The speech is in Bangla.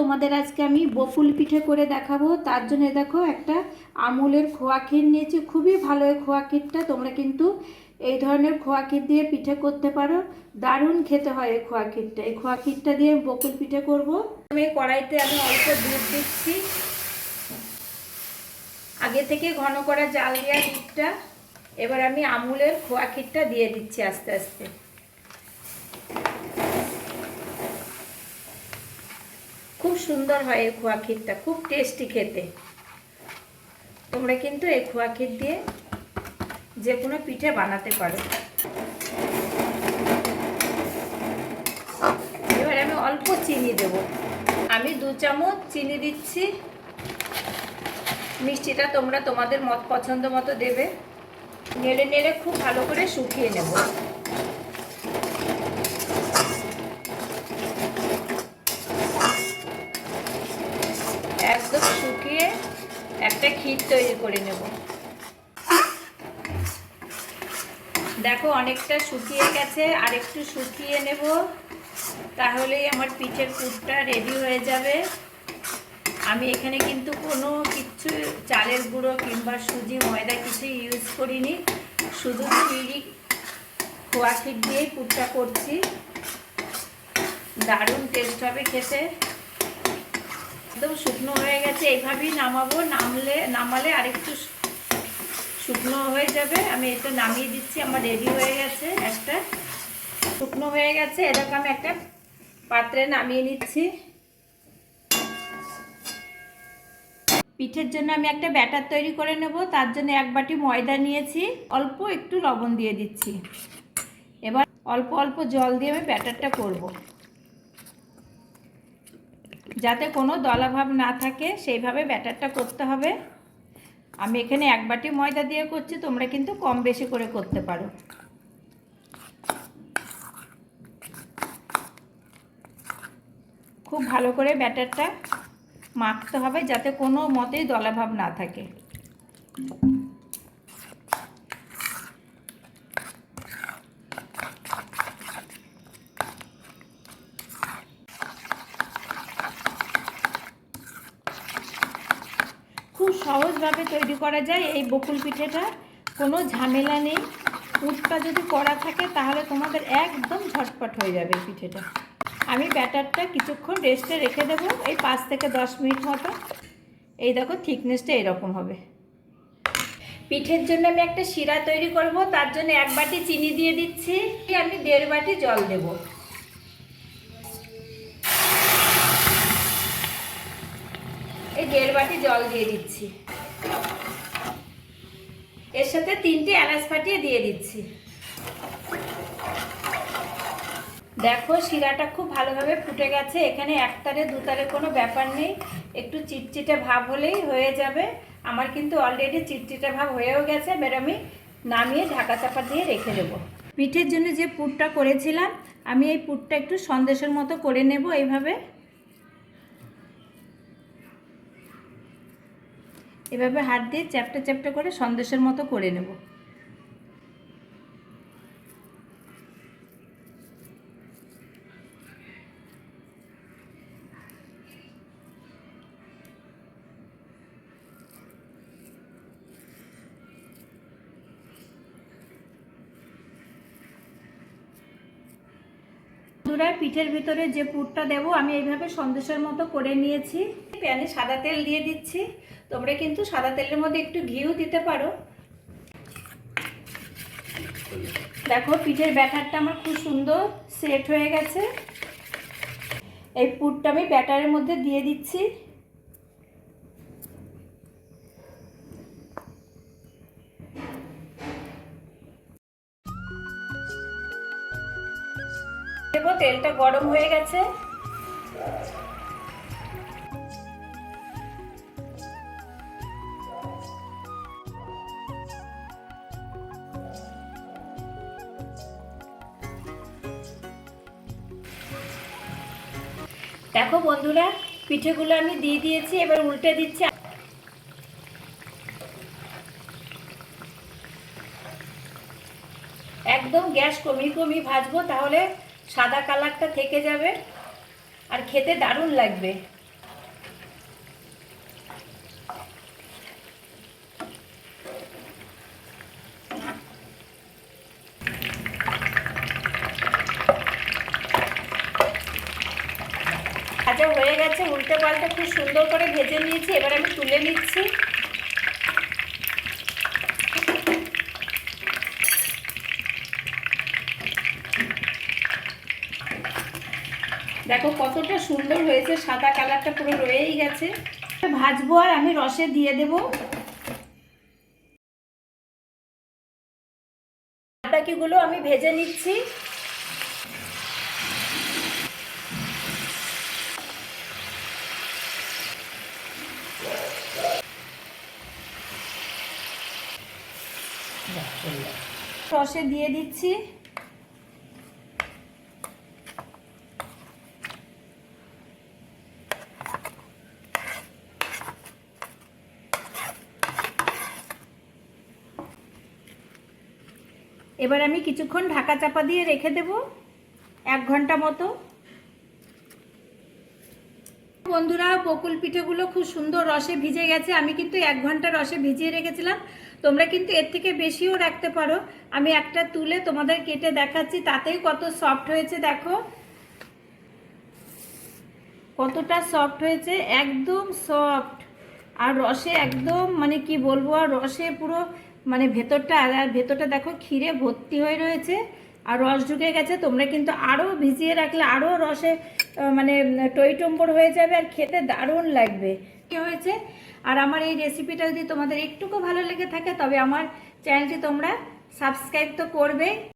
তোমাদের আজকে আমি বকুল পিঠে করে দেখাবো। তার জন্য দেখো একটা আমুলের খোয়া ক্ষীর নিয়েছি। খুবই ভালো এই খোয়া ক্ষীরটা। তোমরা কিন্তু এই ধরনের খোয়া ক্ষীর দিয়ে পিঠে করতে পারো। দারুণ খেতে হয় এই খোয়া ক্ষীরটা। এই খোয়া ক্ষীরটা দিয়ে বকুল পিঠে করব। আমি কড়াইতে আমি অল্প দুধ দিচ্ছি। আগে থেকে ঘন করা জাল দেওয়া দুধটা। এবার আমি আমুলের খোয়া ক্ষীরটা দিয়ে দিচ্ছি আস্তে আস্তে। সুন্দর হয় এই খোয়া ক্ষীরটা, খুব টেস্টি খেতে। তোমরা কিন্তু এই খোয়া ক্ষীর দিয়ে যে কোনো পিঠে বানাতে পারো। এবার আমি অল্প চিনি দেব। আমি দু চামচ চিনি দিচ্ছি। মিষ্টিটা তোমরা তোমাদের মত পছন্দ মতো দেবে। নেড়ে নেড়ে খুব ভালো করে শুকিয়ে নেব। একদম শুকিয়ে একটা ক্ষীর তৈরি করে নেব। দেখো, অনেকটা শুকিয়ে গেছে। আর একটু শুকিয়ে নেব, তাহলেই আমার পিঠের পুরটা রেডি হয়ে যাবে। আমি এখানে কিন্তু কোনো কিচ্ছু চালের গুঁড়ো কিংবা সুজি, ময়দা কিছু ইউজ করিনি। শুধু ক্ষীরই খোয়া ক্ষীর দিয়েই পুরটা করছি। দারুণ টেস্ট হবে খেতে। একদম শুকনো হয়ে গেছে এইভাবেই নামাবো, নামলে, নামালে আরেকটু শুকনো হয়ে যাবে। আমি এটা নামিয়ে দিচ্ছি, আমার রেডি হয়ে গেছে একটা। শুকনো হয়ে গেছে এটাকে আমি একটা পাত্রে নামিয়ে নিচ্ছি। পিঠের জন্য আমি একটা ব্যাটার তৈরি করে নেব, তার জন্য এক বাটি ময়দা নিয়েছি, অল্প একটু লবণ দিয়ে দিচ্ছি। এবার অল্প অল্প জল দিয়ে আমি ব্যাটারটা করব। যাতে কোনো দলাভাব না থাকে, সেইভাবে ব্যাটারটা করতে হবে। আমি এখানে এক বাটি ময়দা দিয়ে করছি, তোমরা কিন্তু কম বেশি করে করতে পারো। খুব ভালো করে ব্যাটারটা মাখতে হবে, যাতে কোনো মতেই দলাভাব না থাকে খুব সহজভাবে তৈরি করা যায়। এই বকুল পিঠেটা কোনো ঝামেলা নেই। পুরটা যদি করা থাকে তাহলে তোমাদের একদম ঝটপট হয়ে যাবে এই পিঠেটা। আমি ব্যাটারটা কিছুক্ষণ রেস্টে রেখে দেবো, এই পাঁচ থেকে দশ মিনিট মতো। এই দেখো থিকনেসটা এরকম হবে। পিঠের জন্য আমি একটা শিরা তৈরি করব, তার জন্য এক বাটি চিনি দিয়ে দিচ্ছি। আমি দেড় বাটি জল দেব। এই দেড় বাটি জল দিয়ে দিচ্ছি। এর সাথে তিনটে এলাচ ফাটিয়ে দিয়ে দিচ্ছি। দেখো, শিরাটা খুব ভালোভাবে ফুটে গেছে। এখানে একতারে, দুতারে কোনো ব্যাপার নেই। একটু চিটচিটে ভাব হলেই হয়ে যাবে। আমার কিন্তু অলরেডি চিটচিটে ভাব হয়েও গেছে। এবার আমি নামিয়ে ঢাকা চাপা দিয়ে রেখে দেব। পিঠের জন্য যে পুরটা করেছিলাম, আমি এই পুরটা একটু সন্দেশের মতো করে নেব এইভাবে। এভাবে হাত দিয়ে চ্যাপটা চ্যাপটা করে সন্দেশের মতো করে নেব। বন্ধুরা, পিঠের ভিতরে যে পুরটা দেব, আমি এইভাবে সন্দেশের মতো করে নিয়েছি। প্যানে সাদা তেল দিয়ে দিচ্ছি। তোমরা কিন্তু সাদা তেলের মধ্যে একটু ঘিও দিতে পারো। দেখো, পিঠের ব্যাটারটা আমার খুব সুন্দর সেট হয়ে গেছে। এই পুরটা আমি ব্যাটারের মধ্যে দিয়ে দিচ্ছি। দেবো, তেলটা গরম হয়ে গেছে। দেখো বন্ধুরা, পিঠেগুলো আমি দিয়ে দিয়েছি, এবার উল্টে দিচ্ছি। একদম গ্যাস কমিয়ে কমিয়ে ভাজবো, তাহলে সাদা কালারটা থেকে যাবে আর খেতে দারুণ লাগবে। আচ্ছা হয়ে গেছে, উল্টে পাল্টে খুব সুন্দর করে ভেজে নিয়েছি, এবার আমি তুলে নিচ্ছি। দেখো কতটা সুন্দর হয়েছে, সাদা কালারটা পুরো রয়েই গেছে। ভাজবো আর আমি রসে দিয়ে দেব। বাকিগুলো আমি ভেজে নিচ্ছি। রসে দিয়ে দিচ্ছি। এবার আমি কিছুক্ষণ ঢাকা চাপা দিয়ে রেখে দেব এক ঘণ্টা মতো। বন্ধুরা, বকুল পিঠেগুলো খুব সুন্দর রসে ভিজে গেছে। আমি কিন্তু এক ঘণ্টা রসে ভিজিয়ে রেখেছিলাম। তোমরা কিন্তু এর থেকে বেশিও রাখতে পারো। আমি একটা তুলে তোমাদের কেটে দেখাচ্ছি। তাতেই কত সফট হয়েছে, দেখো। কতটা সফট হয়েছে, একদম সফট আর রসে একদম মানে কি বলব, আর রসে পুরো মানে ভেতরটা আর ভেতরটা দেখো ক্ষীরে ভর্তি হয়ে রয়েছে, আর রস ঢুকে গেছে, তোমরা কিন্তু আরও ভিজিয়ে রাখলে আরও রসে মানে টইটম্বর হয়ে যাবে আর খেতে দারুণ লাগবে। কী হয়েছে? আর আমার এই রেসিপিটা যদি তোমাদের একটুকু ভালো লেগে থাকে, তবে আমার চ্যানেলটি তোমরা সাবস্ক্রাইব তো করবে